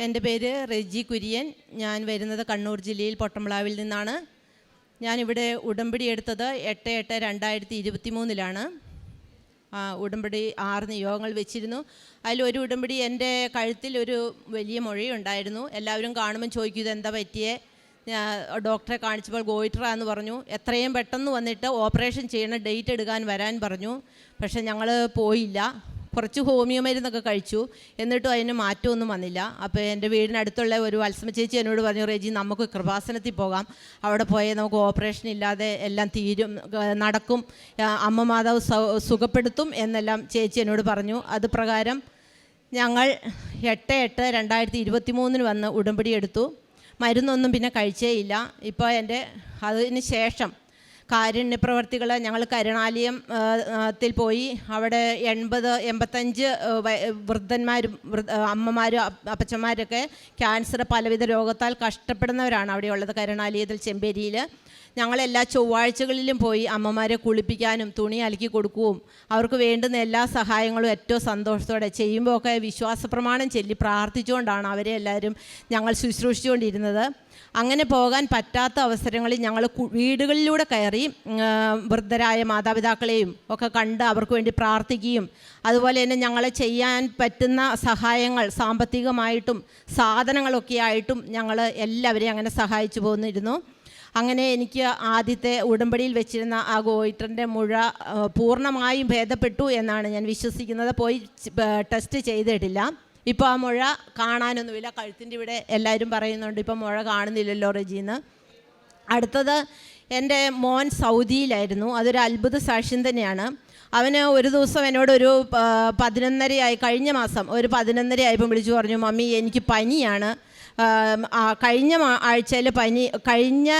എന്റെ പേര് റെജി കുര്യൻ. ഞാൻ വരുന്നത് കണ്ണൂർ ജില്ലയിൽ പൊട്ടമ്പളാവിൽ നിന്നാണ്. ഞാനിവിടെ ഉടമ്പടി എടുത്തത് എട്ട് എട്ട് രണ്ടായിരത്തി ഇരുപത്തി മൂന്നിലാണ് ഉടമ്പടി ആറ് നിയോഗങ്ങൾ വെച്ചിരുന്നു. അതിൽ ഒരു ഉടമ്പടി എന്റെ കഴുത്തിൽ ഒരു വലിയ മൊഴിയുണ്ടായിരുന്നു. എല്ലാവരും കാണുമ്പോൾ ചോദിക്കും ഇതെന്താ പറ്റിയേ? ഡോക്ടറെ കാണിച്ചപ്പോൾ ഗോയിട്രാന്ന് പറഞ്ഞു. എത്രയും പെട്ടെന്ന് വന്നിട്ട് ഓപ്പറേഷൻ ചെയ്യണ ഡേറ്റ് എടുക്കാൻ വരാൻ പറഞ്ഞു. പക്ഷേ ഞങ്ങൾ പോയില്ല. കുറച്ച് ഹോമിയോ മരുന്നൊക്കെ കഴിച്ചു. എന്നിട്ടും അതിന് മാറ്റമൊന്നും വന്നില്ല. അപ്പോൾ എന്റെ വീടിനടുത്തുള്ള ഒരു വത്സമ ചേച്ചി എന്നോട് പറഞ്ഞു റേജി നമുക്ക് കൃപാസനത്തിൽ പോകാം. അവിടെ പോയാൽ നമുക്ക് ഓപ്പറേഷൻ ഇല്ലാതെ എല്ലാം തീരും നടക്കും. അമ്മ മാതാവ് സുഖപ്പെടുത്തും എന്നെല്ലാം ചേച്ചി എന്നോട് പറഞ്ഞു. അത് പ്രകാരം ഞങ്ങൾ എട്ട് എട്ട് രണ്ടായിരത്തി ഇരുപത്തി മൂന്നിന് വന്ന് ഉടമ്പടി എടുത്തു. മരുന്നൊന്നും പിന്നെ കഴിച്ചേ ഇല്ല. ഇപ്പോൾ എന്റെ അതിന് ശേഷം കാരുണ്യ പ്രവർത്തികൾ ഞങ്ങൾ കരുണാലയം ത്തിൽ പോയി. അവിടെ എൺപത് എൺപത്തഞ്ച് വൃദ്ധന്മാരും അമ്മമാരും അപ്പച്ചന്മാരൊക്കെ ക്യാൻസർ പലവിധ രോഗത്താൽ കഷ്ടപ്പെടുന്നവരാണ് അവിടെയുള്ളത് കരുണാലയത്തിൽ ചെമ്പേരിയിൽ ഞങ്ങളെല്ലാ ചൊവ്വാഴ്ചകളിലും പോയി അമ്മമാരെ കുളിപ്പിക്കാനും തുണി അലക്കി കൊടുക്കുകയും അവർക്ക് വേണ്ടുന്ന എല്ലാ സഹായങ്ങളും ഏറ്റവും സന്തോഷത്തോടെ ചെയ്യുമ്പോൾ ഒക്കെ വിശ്വാസപ്രമാണം ചൊല്ലി പ്രാർത്ഥിച്ചുകൊണ്ടാണ് അവരെ എല്ലാവരും ഞങ്ങൾ ശുശ്രൂഷിച്ചുകൊണ്ടിരുന്നത്. അങ്ങനെ പോകാൻ പറ്റാത്ത അവസരങ്ങളിൽ ഞങ്ങൾ വീടുകളിലൂടെ കയറി വൃദ്ധരായ മാതാപിതാക്കളെയും ഒക്കെ കണ്ട് അവർക്ക് വേണ്ടി പ്രാർത്ഥിക്കുകയും അതുപോലെ തന്നെ ഞങ്ങളെ ചെയ്യാൻ പറ്റുന്ന സഹായങ്ങൾ സാമ്പത്തികമായിട്ടും സാധനങ്ങളൊക്കെ ആയിട്ടും ഞങ്ങൾ എല്ലാവരെയും അങ്ങനെ സഹായിച്ചു പോന്നിരുന്നു. അങ്ങനെ എനിക്ക് ആദ്യത്തെ ഉടമ്പടിയിൽ വെച്ചിരുന്ന ആ ഗോയിറ്ററിന്റെ മുഴ പൂർണമായും ഭേദപ്പെട്ടു എന്നാണ് ഞാൻ വിശ്വസിക്കുന്നത്. പോയി ടെസ്റ്റ് ചെയ്തിട്ടില്ല. ഇപ്പോൾ ആ മുഴ കാണാനൊന്നുമില്ല. കഴുത്തിന്റെ ഇവിടെ എല്ലാവരും പറയുന്നുണ്ട് ഇപ്പോൾ മുഴ കാണുന്നില്ലല്ലോ റെജീന്ന്. അടുത്തത് എന്റെ മോൻ സൗദിയിലായിരുന്നു. അതൊരു അത്ഭുത സാക്ഷ്യം തന്നെയാണ്. അവന് ഒരു ദിവസം എന്നോട് ഒരു പതിനൊന്നരയായി കഴിഞ്ഞ മാസം ഒരു പതിനൊന്നരയായപ്പം വിളിച്ചു പറഞ്ഞു മമ്മി എനിക്ക് പനിയാണ്. കഴിഞ്ഞ ആഴ്ചയിൽ പനി കഴിഞ്ഞ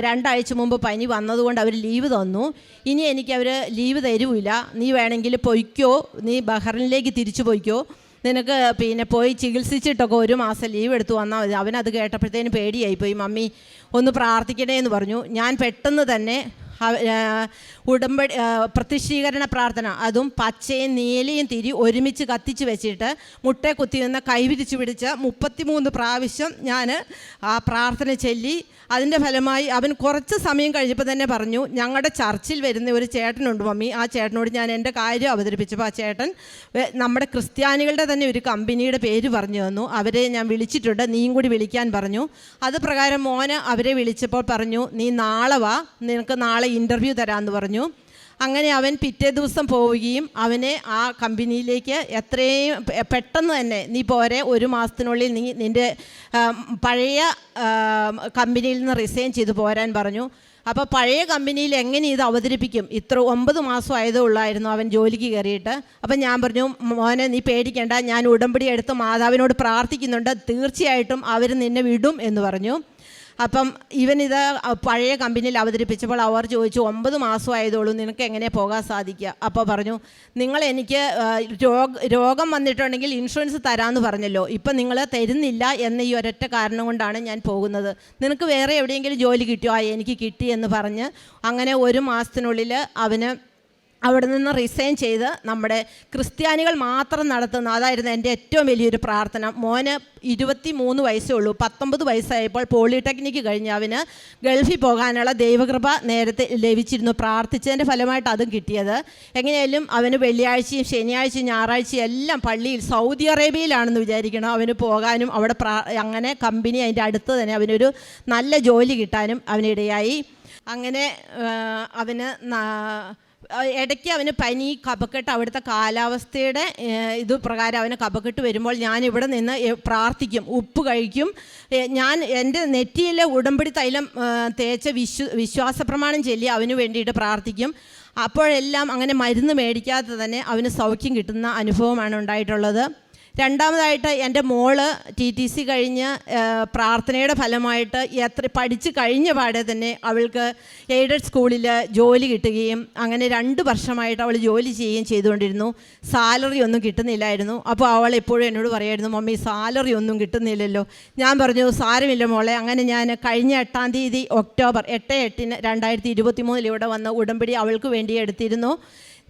രണ്ടാഴ്ച മുമ്പ് പനി വന്നതുകൊണ്ട് അവർ ലീവ് തന്നു. ഇനി എനിക്ക് അവർ ലീവ് തരൂല. നീ വേണമെങ്കിൽ പൊയ്ക്കോ. നീ ബഹ്റിനിലേക്ക് തിരിച്ചു പൊയ്ക്കോ. നിനക്ക് പിന്നെ പോയി ചികിത്സിച്ചിട്ടൊക്കെ ഒരു മാസം ലീവ് എടുത്തു വന്നാൽ മതി. അവനത് കേട്ടപ്പോഴത്തേന് പേടിയായിപ്പോയി. മമ്മി ഒന്ന് പ്രാർത്ഥിക്കണേ എന്ന് പറഞ്ഞു. ഞാൻ പെട്ടെന്ന് തന്നെ ഉടമ്പടി പ്രത്യക്ഷീകരണ പ്രാർത്ഥന. അതും പച്ചയും നീലയും തിരി ഒരുമിച്ച് കത്തിച്ച് വെച്ചിട്ട് മുട്ടെ കുത്തി നിന്ന് കൈവിരിച്ച് പിടിച്ച് മുപ്പത്തിമൂന്ന് പ്രാവശ്യം ഞാൻ ആ പ്രാർത്ഥന ചൊല്ലി. അതിന്റെ ഫലമായി അവൻ കുറച്ച് സമയം കഴിഞ്ഞപ്പോൾ തന്നെ പറഞ്ഞു ഞങ്ങളുടെ ചർച്ചിൽ വരുന്ന ഒരു ചേട്ടനുണ്ട് മമ്മി. ആ ചേട്ടനോട് ഞാൻ എന്റെ കാര്യം അവതരിപ്പിച്ചപ്പോൾ ആ ചേട്ടൻ നമ്മുടെ ക്രിസ്ത്യാനികളുടെ തന്നെ ഒരു കമ്പനിയുടെ പേര് പറഞ്ഞു തന്നു. അവരെ ഞാൻ വിളിച്ചിട്ടുണ്ട്. നീയും കൂടി വിളിക്കാൻ പറഞ്ഞു. അത് പ്രകാരം മോന് അവരെ വിളിച്ചപ്പോൾ പറഞ്ഞു നീ നാളെ വാ. നിനക്ക് നാളെ ഇന്റർവ്യൂ തരാമെന്ന് പറഞ്ഞു. അങ്ങനെ അവൻ പിറ്റേ ദിവസം പോവുകയും അവനെ ആ കമ്പനിയിലേക്ക് എത്രയും പെട്ടെന്ന് തന്നെ നീ പോരെ ഒരു മാസത്തിനുള്ളിൽ നീ നിന്റെ പഴയ കമ്പനിയിൽ നിന്ന് റിസൈൻ ചെയ്ത് പോരാൻ പറഞ്ഞു. അപ്പോൾ പഴയ കമ്പനിയിൽ എങ്ങനെ ഇത് അവതരിപ്പിക്കും? ഇത്ര ഒമ്പത് മാസം ആയതേ ഉള്ളായിരുന്നു അവൻ ജോലിക്ക് കയറിയിട്ട്. അപ്പം ഞാൻ പറഞ്ഞു മോനെ നീ പേടിക്കേണ്ട. ഞാൻ ഉടമ്പടി എടുത്ത് മാതാവിനോട് പ്രാർത്ഥിക്കുന്നുണ്ട്. തീർച്ചയായിട്ടും അവർ നിന്നെ വിടും എന്ന് പറഞ്ഞു. അപ്പം ഇവനിത് പഴയ കമ്പനിയിൽ അവതരിപ്പിച്ചപ്പോൾ അവർ ചോദിച്ചു ഒമ്പത് മാസം ആയതുള്ളൂ നിനക്ക് എങ്ങനെ പോകാൻ സാധിക്കുക? അപ്പോൾ പറഞ്ഞു നിങ്ങൾ എനിക്ക് രോഗ രോഗം വന്നിട്ടുണ്ടെങ്കിൽ ഇൻഷുറൻസ് തരാമെന്ന് പറഞ്ഞല്ലോ. ഇപ്പം നിങ്ങൾ തരുന്നില്ല എന്ന ഈ ഒരൊറ്റ കാരണം കൊണ്ടാണ് ഞാൻ പോകുന്നത്. നിനക്ക് വേറെ എവിടെയെങ്കിലും ജോലി കിട്ടിയോ? ആ എനിക്ക് കിട്ടി എന്ന് പറഞ്ഞ് അങ്ങനെ ഒരു മാസത്തിനുള്ളിൽ അവന് അവിടെ നിന്ന് റിസൈൻ ചെയ്ത് നമ്മുടെ ക്രിസ്ത്യാനികൾ മാത്രം നടത്തുന്ന അതായിരുന്നു എന്റെ ഏറ്റവും വലിയൊരു പ്രാർത്ഥന. മോന് ഇരുപത്തി മൂന്ന് വയസ്സേ ഉള്ളൂ. പത്തൊമ്പത് വയസ്സായപ്പോൾ പോളിടെക്നിക്ക് കഴിഞ്ഞ് അവന് ഗൾഫിൽ പോകാനുള്ള ദൈവകൃപ നേരത്തെ ലഭിച്ചിരുന്നു. പ്രാർത്ഥിച്ചതിന്റെ ഫലമായിട്ട് അതും കിട്ടിയത്. എങ്ങനെയായാലും അവന് വെള്ളിയാഴ്ചയും ശനിയാഴ്ചയും ഞായറാഴ്ചയും എല്ലാം പള്ളിയിൽ സൗദി അറേബ്യയിലാണെന്ന് വിചാരിക്കണം അവന് പോകാനും. അവിടെ അങ്ങനെ കമ്പനി അതിന്റെ അടുത്ത് തന്നെ അവനൊരു നല്ല ജോലി കിട്ടാനും അവനിടയായി. അങ്ങനെ അവന് ഇടയ്ക്ക് അവന് പനി കപക്കെട്ട് അവിടുത്തെ കാലാവസ്ഥയുടെ ഇത് പ്രകാരം അവന് കപക്കെട്ട് വരുമ്പോൾ ഞാൻ ഇവിടെ നിന്ന് പ്രാർത്ഥിക്കും ഉപ്പ് കഴിക്കും. ഞാൻ എന്റെ നെറ്റിയിലെ ഉടമ്പടി തൈലം തേച്ച വിശ്വ വിശ്വാസ പ്രമാണം ചൊല്ലി അവന് വേണ്ടിയിട്ട് പ്രാർത്ഥിക്കും. അപ്പോഴെല്ലാം അങ്ങനെ മരുന്ന് മേടിക്കാതെ തന്നെ അവന് സൗഖ്യം കിട്ടുന്ന അനുഭവമാണ് ഉണ്ടായിട്ടുള്ളത്. രണ്ടാമതായിട്ട് എന്റെ മോൾ ടി ടി സി കഴിഞ്ഞ് പ്രാർത്ഥനയുടെ ഫലമായിട്ട് എത്ര പഠിച്ച് കഴിഞ്ഞ പാടെ തന്നെ അവൾക്ക് എയ്ഡഡ് സ്കൂളിൽ ജോലി കിട്ടുകയും അങ്ങനെ രണ്ട് വർഷമായിട്ട് അവൾ ജോലി ചെയ്യുകയും ചെയ്തുകൊണ്ടിരുന്നു. സാലറി ഒന്നും കിട്ടുന്നില്ലായിരുന്നു. അപ്പോൾ അവൾ എപ്പോഴും എന്നോട് പറയായിരുന്നു മമ്മി സാലറി ഒന്നും കിട്ടുന്നില്ലല്ലോ. ഞാൻ പറഞ്ഞു സാരമില്ല മോളെ. അങ്ങനെ ഞാൻ കഴിഞ്ഞ എട്ടാം തീയതി ഒക്ടോബർ എട്ട് എട്ടിന് രണ്ടായിരത്തി ഇരുപത്തി മൂന്നിൽ ഇവിടെ വന്ന് ഉടമ്പടി അവൾക്ക് വേണ്ടി എടുത്തിരുന്നു.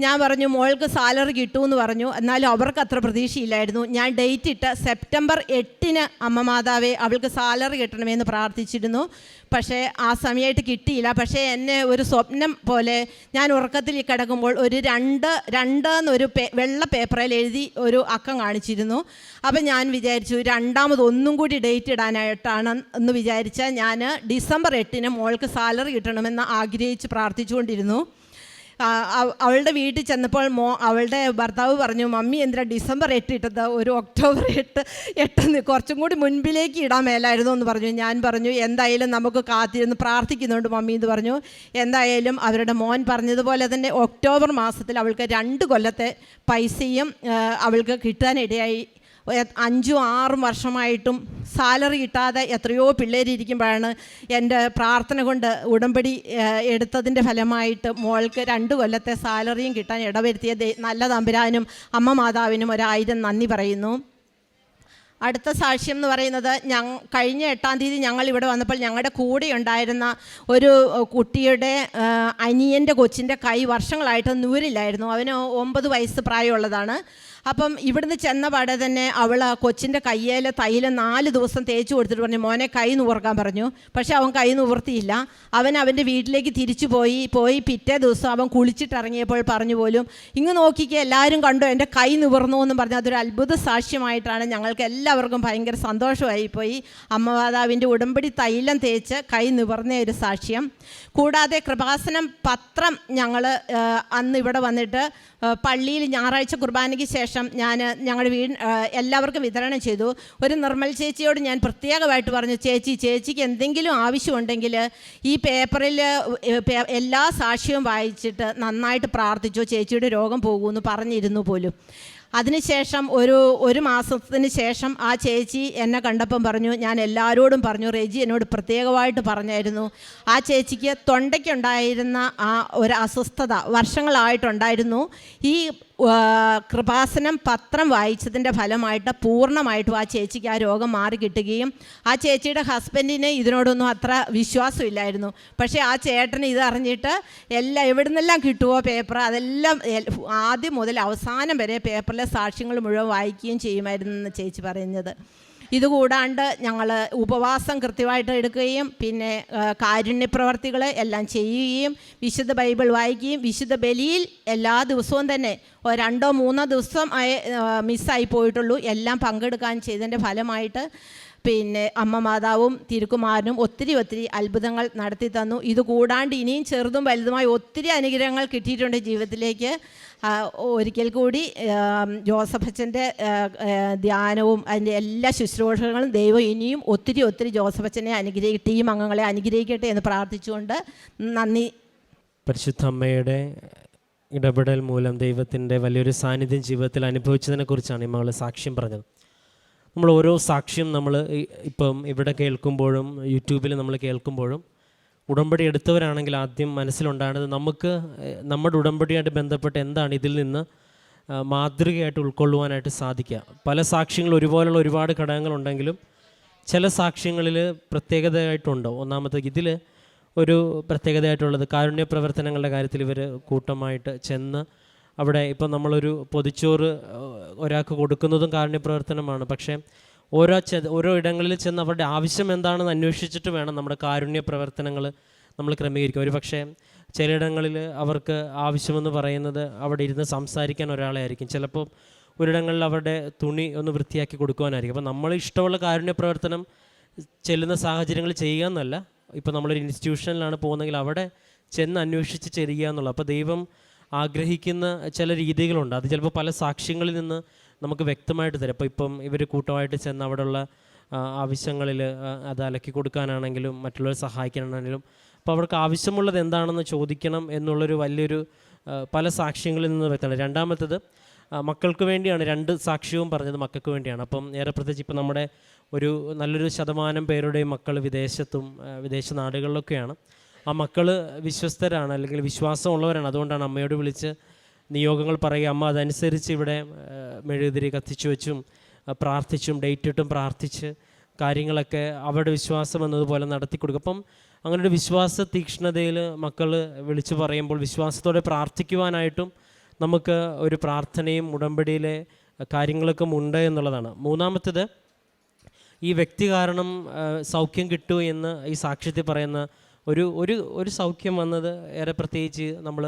ഞാൻ പറഞ്ഞു മോൾക്ക് സാലറി കിട്ടുമെന്ന് പറഞ്ഞു. എന്നാലും അവർക്ക് അത്ര പ്രതീക്ഷയില്ലായിരുന്നു. ഞാൻ ഡേറ്റ് ഇട്ട സെപ്റ്റംബർ എട്ടിന് അമ്മ മാതാവേ അവൾക്ക് സാലറി കിട്ടണമെന്ന് പ്രാർത്ഥിച്ചിരുന്നു. പക്ഷേ ആ സമയമായിട്ട് കിട്ടിയില്ല. പക്ഷേ എന്നെ ഒരു സ്വപ്നം പോലെ ഞാൻ ഉറക്കത്തിൽ കിടക്കുമ്പോൾ ഒരു രണ്ട് രണ്ട് എന്നൊരു പേ വെള്ള പേപ്പറിൽ എഴുതി ഒരു അക്കം കാണിച്ചിരുന്നു. അപ്പം ഞാൻ വിചാരിച്ചു രണ്ടാമത് ഒന്നും കൂടി ഡേറ്റ് ഇടാനായിട്ടാണ് എന്ന് വിചാരിച്ച ഞാൻ ഡിസംബർ എട്ടിന് മോൾക്ക് സാലറി കിട്ടണമെന്ന് ആഗ്രഹിച്ച് പ്രാർത്ഥിച്ചുകൊണ്ടിരുന്നു. അവളുടെ വീട്ടിൽ ചെന്നപ്പോൾ മോ അവളുടെ ഭർത്താവ് പറഞ്ഞു മമ്മി എന്തിനാ ഡിസംബർ എട്ട് ഇട്ടത്? ഒരു ഒക്ടോബർ എട്ട് എട്ടെന്ന് കുറച്ചും കൂടി മുൻപിലേക്ക് ഇടാൻ മേലായിരുന്നു എന്ന് പറഞ്ഞു. ഞാൻ പറഞ്ഞു എന്തായാലും നമുക്ക് കാത്തിരുന്ന് പ്രാർത്ഥിക്കുന്നുണ്ട് മമ്മി എന്ന് പറഞ്ഞു. എന്തായാലും അവരുടെ മോൻ പറഞ്ഞതുപോലെ തന്നെ ഒക്ടോബർ മാസത്തിൽ അവൾക്ക് രണ്ട് കൊല്ലത്തെ പൈസയും അവൾക്ക് കിട്ടാനിടയായി. അഞ്ചും ആറും വർഷമായിട്ടും സാലറി കിട്ടാതെ എത്രയോ പിള്ളേരിയ്ക്കുമ്പോഴാണ് എന്റെ പ്രാർത്ഥന കൊണ്ട് ഉടമ്പടി എടുത്തതിന്റെ ഫലമായിട്ട് മോൾക്ക് രണ്ട് കൊല്ലത്തെ സാലറിയും കിട്ടാൻ ഇടവരുത്തിയ നല്ല തമ്പുരാനും അമ്മ മാതാവിനും ഒരായിരം നന്ദി പറയുന്നു. അടുത്ത സാക്ഷ്യം എന്ന് പറയുന്നത് ഞങ്ങൾ കഴിഞ്ഞ എട്ടാം തീയതി ഞങ്ങൾ ഇവിടെ വന്നപ്പോൾ ഞങ്ങളുടെ കൂടെ ഉണ്ടായിരുന്ന ഒരു കുട്ടിയുടെ അനിയന്റെ കൊച്ചിന്റെ കൈ വർഷങ്ങളായിട്ട് നൂരില്ലായിരുന്നു അവന് ഒമ്പത് വയസ്സ് പ്രായമുള്ളതാണ്. അപ്പം ഇവിടുന്ന് ചെന്ന പാടെ തന്നെ അവൾ കൊച്ചിന്റെ കയ്യേലെ തൈലം നാല് ദിവസം തേച്ച് കൊടുത്തിട്ട് പറഞ്ഞു മോനെ കൈ നുവർക്കാൻ പറഞ്ഞു. പക്ഷെ അവൻ കൈ നിവർത്തിയില്ല. അവൻ അവന്റെ വീട്ടിലേക്ക് തിരിച്ചു പോയി പോയി പിറ്റേ ദിവസം അവൻ കുളിച്ചിട്ടിറങ്ങിയപ്പോൾ പറഞ്ഞു പോലും ഇങ്ങ് നോക്കിക്കേ എല്ലാവരും കണ്ടു എന്റെ കൈ നിവർന്നു എന്ന് പറഞ്ഞു അതൊരു അത്ഭുത സാക്ഷ്യമായിട്ടാണ് ഞങ്ങൾക്ക് എല്ലാവർക്കും ഭയങ്കര സന്തോഷമായി പോയി അമ്മമാതാവിന്റെ ഉടമ്പടി തൈലം തേച്ച് കൈ നിവർന്ന ഒരു സാക്ഷ്യം. കൂടാതെ കൃപാസനം പത്രം ഞങ്ങൾ അന്ന് ഇവിടെ വന്നിട്ട് പള്ളിയിൽ ഞായറാഴ്ച കുർബാനയ്ക്ക് ശേഷം ഞാൻ ഞങ്ങളുടെ വീട് എല്ലാവർക്കും വിതരണം ചെയ്തു. ഒരു നിർമ്മൽ ചേച്ചിയോട് ഞാൻ പ്രത്യേകമായിട്ട് പറഞ്ഞു ചേച്ചി ചേച്ചിക്ക് എന്തെങ്കിലും ആവശ്യമുണ്ടെങ്കിൽ ഈ പേപ്പറിൽ എല്ലാ സാക്ഷ്യവും വായിച്ചിട്ട് നന്നായിട്ട് പ്രാർത്ഥിച്ചു ചേച്ചിയുടെ രോഗം പോകുമെന്ന് പറഞ്ഞിരുന്നു പോലും. അതിനുശേഷം ഒരു ഒരു മാസത്തിന് ശേഷം ആ ചേച്ചി എന്നെ കണ്ടപ്പം പറഞ്ഞു ഞാൻ എല്ലാവരോടും പറഞ്ഞു റെജി എന്നോട് പ്രത്യേകമായിട്ട് പറഞ്ഞായിരുന്നു ആ ചേച്ചിക്ക് തൊണ്ടയ്ക്കുണ്ടായിരുന്ന ആ ഒരു അസ്വസ്ഥത വർഷങ്ങളായിട്ടുണ്ടായിരുന്നു. ഈ കൃപാസനം പത്രം വായിച്ചതിന്റെ ഫലമായിട്ട് പൂർണമായിട്ടും ആ ചേച്ചിക്ക് ആ രോഗം മാറി കിട്ടുകയും ആ ചേച്ചിയുടെ ഹസ്ബൻഡിന് ഇതിനോടൊന്നും അത്ര വിശ്വാസമില്ലായിരുന്നു പക്ഷേ ആ ചേട്ടൻ ഇതറിഞ്ഞിട്ട് എല്ലാം എവിടെ നിന്നെല്ലാം കിട്ടുമോ പേപ്പർ അതെല്ലാം ആദ്യം മുതൽ അവസാനം വരെ പേപ്പറിലെ സാക്ഷ്യങ്ങൾ മുഴുവൻ വായിക്കുകയും ചെയ്യുമായിരുന്നു ചേച്ചി പറയുന്നത്. ഇതുകൂടാണ്ട് ഞങ്ങൾ ഉപവാസം കൃത്യമായിട്ട് എടുക്കുകയും പിന്നെ കാരുണ്യപ്രവർത്തികൾ എല്ലാം ചെയ്യുകയും വിശുദ്ധ ബൈബിൾ വായിക്കുകയും വിശുദ്ധ ബലിയിൽ എല്ലാ ദിവസവും തന്നെ രണ്ടോ മൂന്നോ ദിവസം മിസ്സായി പോയിട്ടുള്ളൂ. എല്ലാം പങ്കെടുക്കാൻ ചെയ്തതിന്റെ ഫലമായിട്ട് പിന്നെ അമ്മ മാതാവും തിരുക്കുമാരനും ഒത്തിരി ഒത്തിരി അത്ഭുതങ്ങൾ നടത്തി തന്നു. ഇത് കൂടാണ്ട് ഇനിയും ചെറുതും വലുതുമായി ഒത്തിരി അനുഗ്രഹങ്ങൾ കിട്ടിയിട്ടുണ്ട് ജീവിതത്തിലേക്ക്. ഒരിക്കൽ കൂടി ജോസഫ് അച്ഛന്റെ ധ്യാനവും അതിന്റെ എല്ലാ ശുശ്രൂഷകളും ദൈവം ഇനിയും ഒത്തിരി ഒത്തിരി ജോസഫ് അച്ഛനെ അനുഗ്രഹി ടീം അംഗങ്ങളെ അനുഗ്രഹിക്കട്ടെ എന്ന് പ്രാർത്ഥിച്ചുകൊണ്ട് നന്ദി. പരിശുദ്ധ അമ്മയുടെ ഇടപെടൽ മൂലം ദൈവത്തിന്റെ വലിയൊരു സാന്നിധ്യം ജീവിതത്തിൽ അനുഭവിച്ചതിനെക്കുറിച്ചാണ് ഈ മകൾ സാക്ഷ്യം പറഞ്ഞത്. നമ്മൾ ഓരോ സാക്ഷ്യം നമ്മൾ ഇപ്പം ഇവിടെ കേൾക്കുമ്പോഴും യൂട്യൂബിൽ നമ്മൾ കേൾക്കുമ്പോഴും ഉടമ്പടി എടുത്തവരാണെങ്കിൽ ആദ്യം മനസ്സിലുണ്ടാകുന്നത് നമുക്ക് നമ്മുടെ ഉടമ്പടിയായിട്ട് ബന്ധപ്പെട്ട് എന്താണ് ഇതിൽ നിന്ന് മാതൃകയായിട്ട് ഉൾക്കൊള്ളുവാനായിട്ട് സാധിക്കുക. പല സാക്ഷ്യങ്ങൾ ഒരുപോലുള്ള ഒരുപാട് ഘടകങ്ങളുണ്ടെങ്കിലും ചില സാക്ഷ്യങ്ങളിൽ പ്രത്യേകതയായിട്ടുണ്ടോ? ഒന്നാമത്തെ ഇതിൽ ഒരു പ്രത്യേകതയായിട്ടുള്ളത് കാരുണ്യ പ്രവർത്തനങ്ങളുടെ കാര്യത്തിൽ ഇവർ കൂട്ടമായിട്ട് ചെന്ന് അവിടെ ഇപ്പം നമ്മളൊരു പൊതിച്ചോറ് ഒരാൾക്ക് കൊടുക്കുന്നതും കാരുണ്യ പ്രവർത്തനമാണ് പക്ഷേ ഓരോ ചെ ഓരോ ഇടങ്ങളിൽ ചെന്ന് അവരുടെ ആവശ്യം എന്താണെന്ന് അന്വേഷിച്ചിട്ട് വേണം നമ്മുടെ കാരുണ്യ പ്രവർത്തനങ്ങൾ നമ്മൾ ക്രമീകരിക്കുക. ഒരു പക്ഷേ ചിലയിടങ്ങളിൽ അവർക്ക് ആവശ്യമെന്ന് പറയുന്നത് അവിടെ ഇരുന്ന് സംസാരിക്കാൻ ഒരാളെ ആയിരിക്കും ചിലപ്പോൾ ഒരിടങ്ങളിൽ അവരുടെ തുണി ഒന്ന് വൃത്തിയാക്കി കൊടുക്കുവാനായിരിക്കും. അപ്പോൾ നമ്മൾ ഇഷ്ടമുള്ള കാരുണ്യ പ്രവർത്തനം ചെല്ലുന്ന സാഹചര്യങ്ങൾ ചെയ്യുക എന്നല്ല. ഇപ്പോൾ നമ്മളൊരു ഇൻസ്റ്റിറ്റ്യൂഷനിലാണ് പോകുന്നതെങ്കിൽ അവിടെ ചെന്ന് അന്വേഷിച്ച് ചെയ്യുക എന്നുള്ളത് അപ്പോൾ ദൈവം ആഗ്രഹിക്കുന്ന ചില രീതികളുണ്ട്. അത് ചിലപ്പോൾ പല സാക്ഷ്യങ്ങളിൽ നിന്ന് നമുക്ക് വ്യക്തമായിട്ട് തരാം. അപ്പോൾ ഇപ്പം ഇവർ കൂട്ടമായിട്ട് ചെന്ന് അവിടെയുള്ള ആവശ്യങ്ങളിൽ അത് അലക്കി കൊടുക്കാനാണെങ്കിലും മറ്റുള്ളവരെ സഹായിക്കാനാണെങ്കിലും അപ്പോൾ അവർക്ക് ആവശ്യമുള്ളത് എന്താണെന്ന് ചോദിക്കണം എന്നുള്ളൊരു വലിയൊരു പല സാക്ഷ്യങ്ങളിൽ നിന്ന് വ്യക്തമാണ്. രണ്ടാമത്തത് മക്കൾക്ക് വേണ്ടിയാണ് രണ്ട് സാക്ഷ്യവും പറഞ്ഞത് മക്കൾക്ക് വേണ്ടിയാണ്. അപ്പം ഏറെ പ്രത്യേകിച്ച് ഇപ്പം നമ്മുടെ ഒരു നല്ലൊരു ശതമാനം പേരുടെയും മക്കൾ വിദേശത്തും വിദേശ നാടുകളിലൊക്കെയാണ്. ആ മക്കൾ വിശ്വസ്തരാണ് അല്ലെങ്കിൽ വിശ്വാസമുള്ളവരാണ്. അതുകൊണ്ടാണ് അമ്മയോട് വിളിച്ച് നിയോഗങ്ങൾ പറയുക അമ്മ അതനുസരിച്ച് ഇവിടെ മെഴുകുതിരി കത്തിച്ചു വെച്ചും പ്രാർത്ഥിച്ചും ഡേറ്റ് ഇട്ടും പ്രാർത്ഥിച്ച് കാര്യങ്ങളൊക്കെ അവരുടെ വിശ്വാസം എന്നതുപോലെ നടത്തി കൊടുക്കും. അപ്പം അങ്ങനെ ഒരു വിശ്വാസ തീക്ഷ്ണതയിൽ മക്കൾ വിളിച്ചു പറയുമ്പോൾ വിശ്വാസത്തോടെ പ്രാർത്ഥിക്കുവാനായിട്ടും നമുക്ക് ഒരു പ്രാർത്ഥനയും ഉടമ്പടിയിലെ കാര്യങ്ങളൊക്കെ ഉണ്ട് എന്നുള്ളതാണ്. മൂന്നാമത്തേത് ഈ വ്യക്തി കാരണം സൗഖ്യം കിട്ടൂ എന്ന് ഈ സാക്ഷ്യത്തിൽ പറയുന്ന ഒരു ഒരു ഒരു സൗഖ്യം വന്നത് ഏറെ പ്രത്യേകിച്ച് നമ്മൾ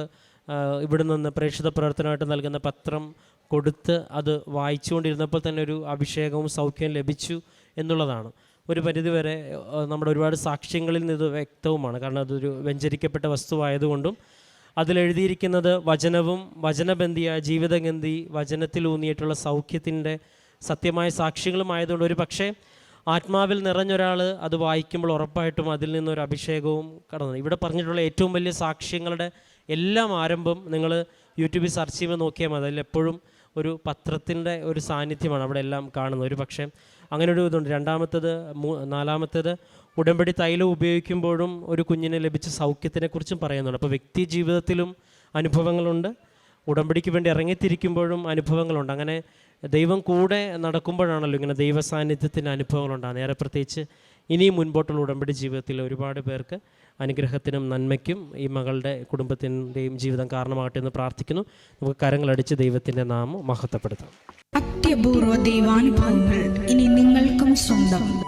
ഇവിടെ നിന്ന് പ്രേക്ഷിത പ്രവർത്തനമായിട്ട് നൽകുന്ന പത്രം കൊടുത്ത് അത് വായിച്ചുകൊണ്ടിരുന്നപ്പോൾ തന്നെ ഒരു അഭിഷേകവും സൗഖ്യവും ലഭിച്ചു എന്നുള്ളതാണ്. ഒരു പരിധിവരെ നമ്മുടെ ഒരുപാട് സാക്ഷ്യങ്ങളിൽ നിന്ന് ഇത് വ്യക്തവുമാണ്. കാരണം അതൊരു വ്യഞ്ചരിക്കപ്പെട്ട വസ്തുവായതുകൊണ്ടും അതിലെഴുതിയിരിക്കുന്നത് വചനവും വചനബന്ധിയായ ജീവിതഗന്ധി വചനത്തിലൂന്നിയിട്ടുള്ള സൗഖ്യത്തിന്റെ സത്യമായ സാക്ഷ്യങ്ങളുമായതുകൊണ്ട് ഒരു പക്ഷേ ആത്മാവിൽ നിറഞ്ഞൊരാൾ അത് വായിക്കുമ്പോൾ ഉറപ്പായിട്ടും അതിൽ നിന്നൊരു അഭിഷേകവും കടന്നു. ഇവിടെ പറഞ്ഞിട്ടുള്ള ഏറ്റവും വലിയ സാക്ഷ്യങ്ങളുടെ എല്ലാം ആരംഭം നിങ്ങൾ യൂട്യൂബിൽ സെർച്ച് ചെയ്യുമ്പോൾ നോക്കിയാൽ മതി. അതിലെപ്പോഴും ഒരു പത്രത്തിന്റെ ഒരു സാന്നിധ്യമാണ് അവിടെ എല്ലാം കാണുന്നത്. ഒരു പക്ഷേ അങ്ങനെ ഒരു ഇതുണ്ട്. രണ്ടാമത്തത് നാലാമത്തത് ഉടമ്പടി തൈലം ഉപയോഗിക്കുമ്പോഴും ഒരു കുഞ്ഞിന് ലഭിച്ച സൗഖ്യത്തിനെക്കുറിച്ചും പറയുന്നുണ്ട്. അപ്പോൾ വ്യക്തി ജീവിതത്തിലും അനുഭവങ്ങളുണ്ട്. ഉടമ്പടിക്ക് വേണ്ടി ഇറങ്ങിത്തിരിക്കുമ്പോഴും അനുഭവങ്ങളുണ്ട്. അങ്ങനെ ദൈവം കൂടെ നടക്കുമ്പോഴാണല്ലോ ഇങ്ങനെ ദൈവ സാന്നിധ്യത്തിന്റെ അനുഭവങ്ങളുണ്ടാകുന്നത്. ഏറെ പ്രത്യേകിച്ച് ഇനിയും മുൻപോട്ടുള്ള ഉടമ്പടി ജീവിതത്തിൽ ഒരുപാട് പേർക്ക് അനുഗ്രഹത്തിനും നന്മയ്ക്കും ഈ മകളുടെ കുടുംബത്തിന്റെയും ജീവിതം കാരണമാകട്ടെ എന്ന് പ്രാർത്ഥിക്കുന്നു. നമുക്ക് കരങ്ങളടിച്ച് ദൈവത്തിന്റെ നാമം മഹത്വപ്പെടുത്താം. അത്യപൂർവ ദൈവാനുഭവങ്ങൾ ഇനി നിങ്ങൾക്കും സ്വന്തം.